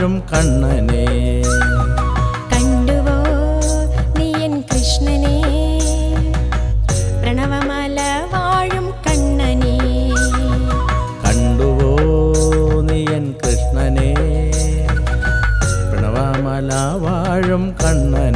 വാഴും കണ്ണനെ. കണ്ടുവോ കൃഷ്ണനെ? പ്രണവമല വാഴും കണ്ണനെ. കണ്ടുവോ നീയൻ കൃഷ്ണനെ? പ്രണവമല വാഴും കണ്ണനെ.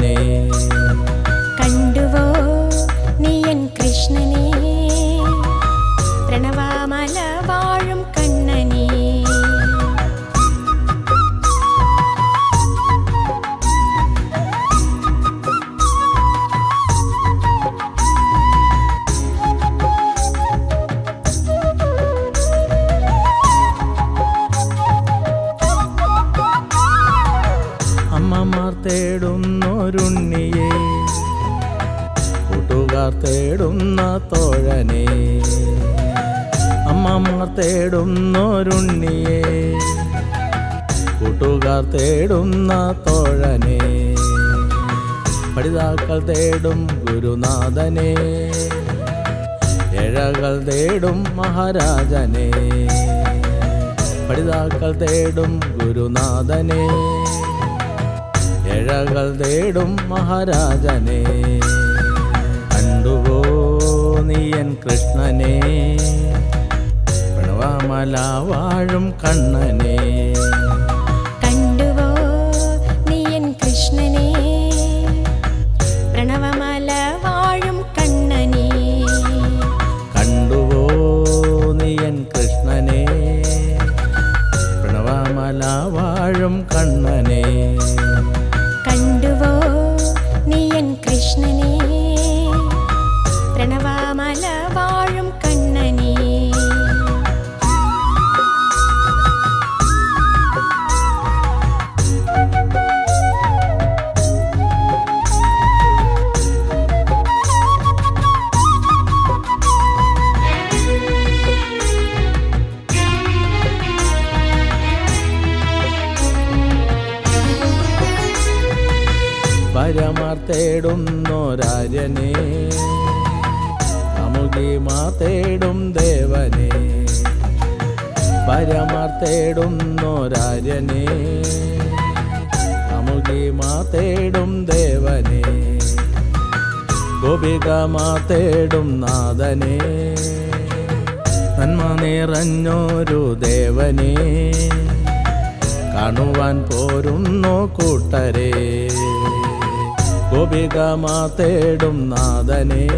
തേടുന്നൊരുണ്ണിയെ. കൂട്ടുകാർ തേടുന്ന തോഴനെ. പഠിതാക്കൾ തേടും ഗുരുനാഥനെ. ഏഴകൾ തേടും മഹാരാജനെ. പഠിതാക്കൾ തേടും ഗുരുനാഥനെ. ഏഴകൾ തേടും മഹാരാജനെ. കണ്ടുവോ നീയൻ കൃഷ്ണനെ? പ്രണവമല വാഴും കണ്ണനെ. കണ്ടുവോ കൃഷ്ണനെ? പ്രണവമല വാഴും കണ്ണനെ. കണ്ടുവോ നീയൻ കൃഷ്ണനെ? പ്രണവമല വാഴും കണ്ണനെ. തേടുന്നോരാര്യനെ അമുഖിമാ തേടും ദേവനെ. പരമാർ തേടുന്നൊരാര്യനെ അമുഖിമാ തേടും ദേവനെ. ഗോപികമാ തേടും നാഥനെ. നന്മ നിറഞ്ഞൊരു ദേവനെ. കാണുവാൻ പോരുന്നു കൂട്ടരെ. ഗോപികമാ തേടും നാഥനെ.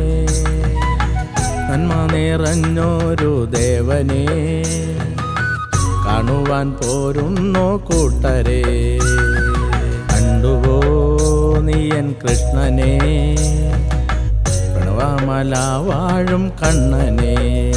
നന്മ നിറഞ്ഞൊരു ദേവനെ. കാണുവാൻ പോരുന്നു കൂട്ടരെ. കണ്ടുവോ നീയൻ കൃഷ്ണനെ. പ്രണവമല വാഴും കണ്ണനെ.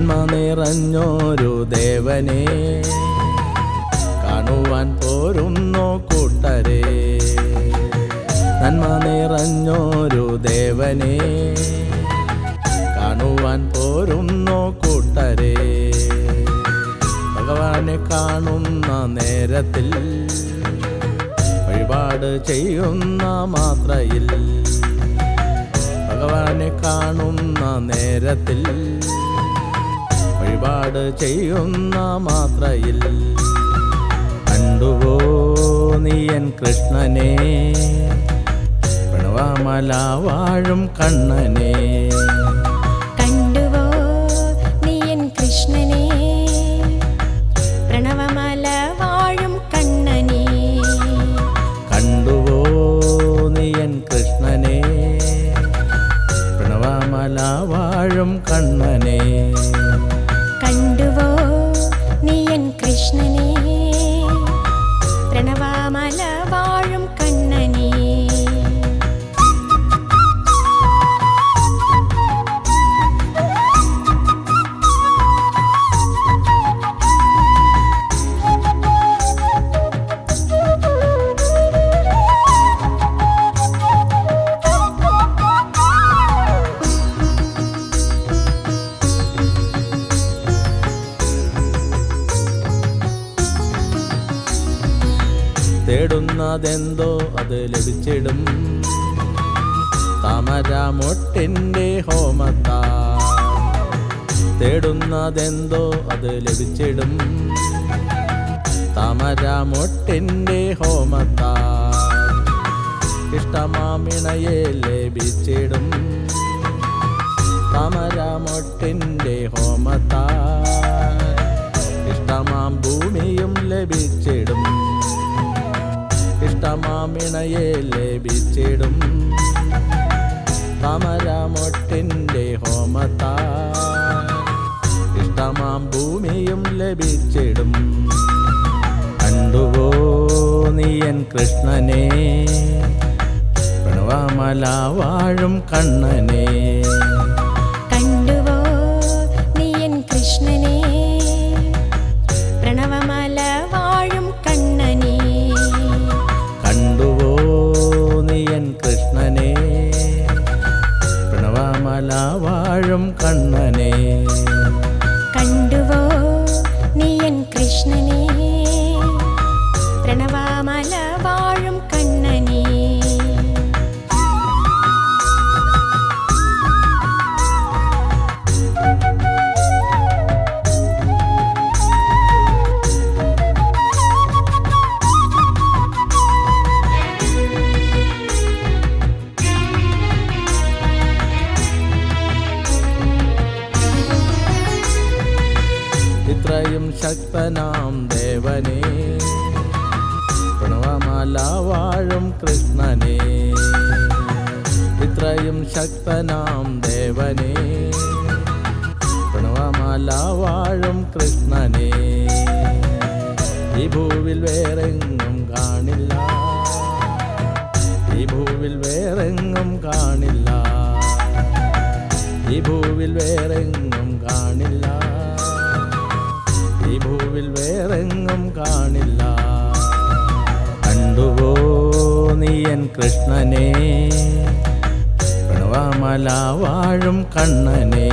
നന്മ നിറഞ്ഞോരു ദേവനെ കാണുവാൻ പോരുന്നു കൂട്ടരെ. നന്മ നിറഞ്ഞോരു ദേവനെ കാണുവാൻ പോരുന്നു കൂട്ടരെ. ഭഗവാനെ കാണുന്ന നേരത്തിൽ വഴിപാട് ചെയ്യുന്ന മാത്രയിൽ. ഭഗവാനെ കാണുന്ന നേരത്തിൽ വഴിപാട് ചെയ്യുന്ന മാത്രയിൽ കണ്ടുവോ നീയൻ കൃഷ്ണനെ? പിണവാമല വാഴും കണ്ണനെ. തേടുന്നതെന്തോ അത് ലഭിച്ചിടും. താമരാമൊട്ടിന്റെ ഹോമത്താ തേടുന്നതെന്തോ അത് ലഭിച്ചിടും. താമരാമൊട്ടിന്റെ ഹോമത്താ ഇഷ്ടമാമിണയെ ലഭിച്ചിടും. താമരാമൊട്ടിന്റെ ഹോമത്താ ഇഷ്ടമാം ഭൂമിയും ലഭിച്ചിടും. ഇഷ്ടമാമിണയെ ലഭിച്ചിടും. താമരമൊട്ടിന്റെ ഹോമത്താ ഇഷ്ടമാം ഭൂമിയും ലഭിച്ചിടും. കണ്ടുവോ നീയൻ കൃഷ്ണനെ? പ്രണവമല വാഴും കണ്ണനെ. കൃഷ്ണനെ. ഇത്രയും ശക്തനാം ദേവനെ. പ്രണവമാല വാഴും കൃഷ്ണനെ. ഈ ഭൂവിൽ വേറെങ്ങും കാണില്ല. ഈ ഭൂവിൽ വേറെങ്ങും കാണില്ല. ഈ ഭൂവിൽ വേറെങ്ങും കാണില്ല. കൃഷ്ണനെ. പ്രണവമല വാഴും കണ്ണനെ.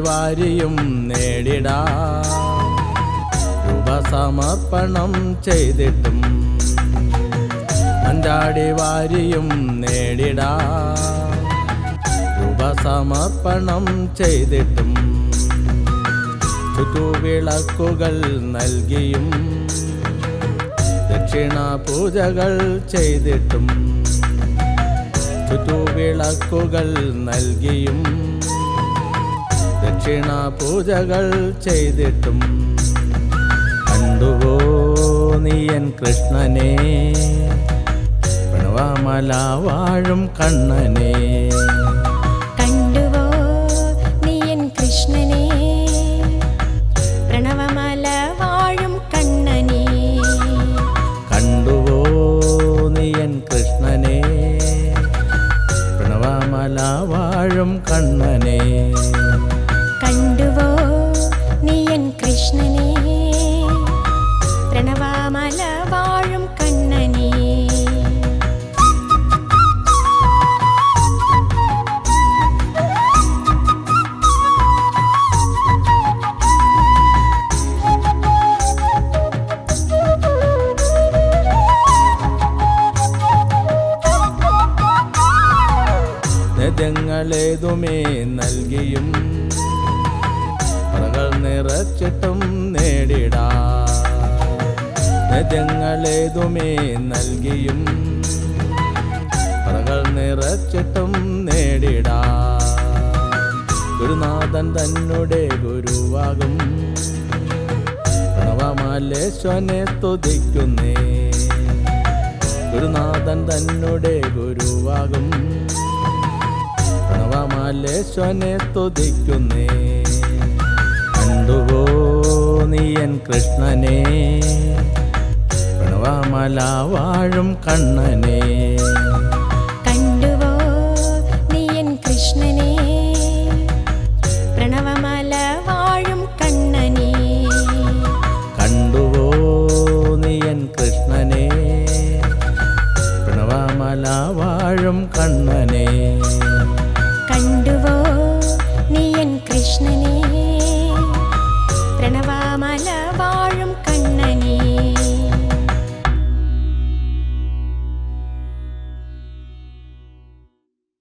വാരിയും നേടിടാ. രൂപസമർപ്പണം ചെയ്തിട്ടും അഞ്ചാടി വാരിയും നേടിടാ. രൂപസമർപ്പണം ചെയ്തിട്ടും ചുറ്റുവിളക്കുകൾ നൽകിയും ദക്ഷിണ പൂജകൾ ചെയ്തിട്ടും ചുറ്റുവിളക്കുകൾ നൽകിയും ദക്ഷിണ പൂജകൾ ചെയ്തിട്ടും കണ്ടുവോ നീയൻ കൃഷ്ണനെ? പ്രണവമല വാഴും കണ്ണനെ. നദ്യങ്ങളേതുമേ നൽകിയും പറകൾ നിറച്ചിട്ടും നേടിടാ. ഗുരുനാഥൻ തന്നെ ഗുരുവാകും. പ്രണവമാലേശ്വനെ സ്തുതിക്കുന്നേ. ഗുരുനാഥൻ തന്നെ ഗുരുവാകും. പ്രണവമാലേശ്വനെ സ്തുതിക്കുന്നേ. കണ്ടുവോ നീയൻ കൃഷ്ണനെ? പ്രണവമല വാഴും കണ്ണനെ.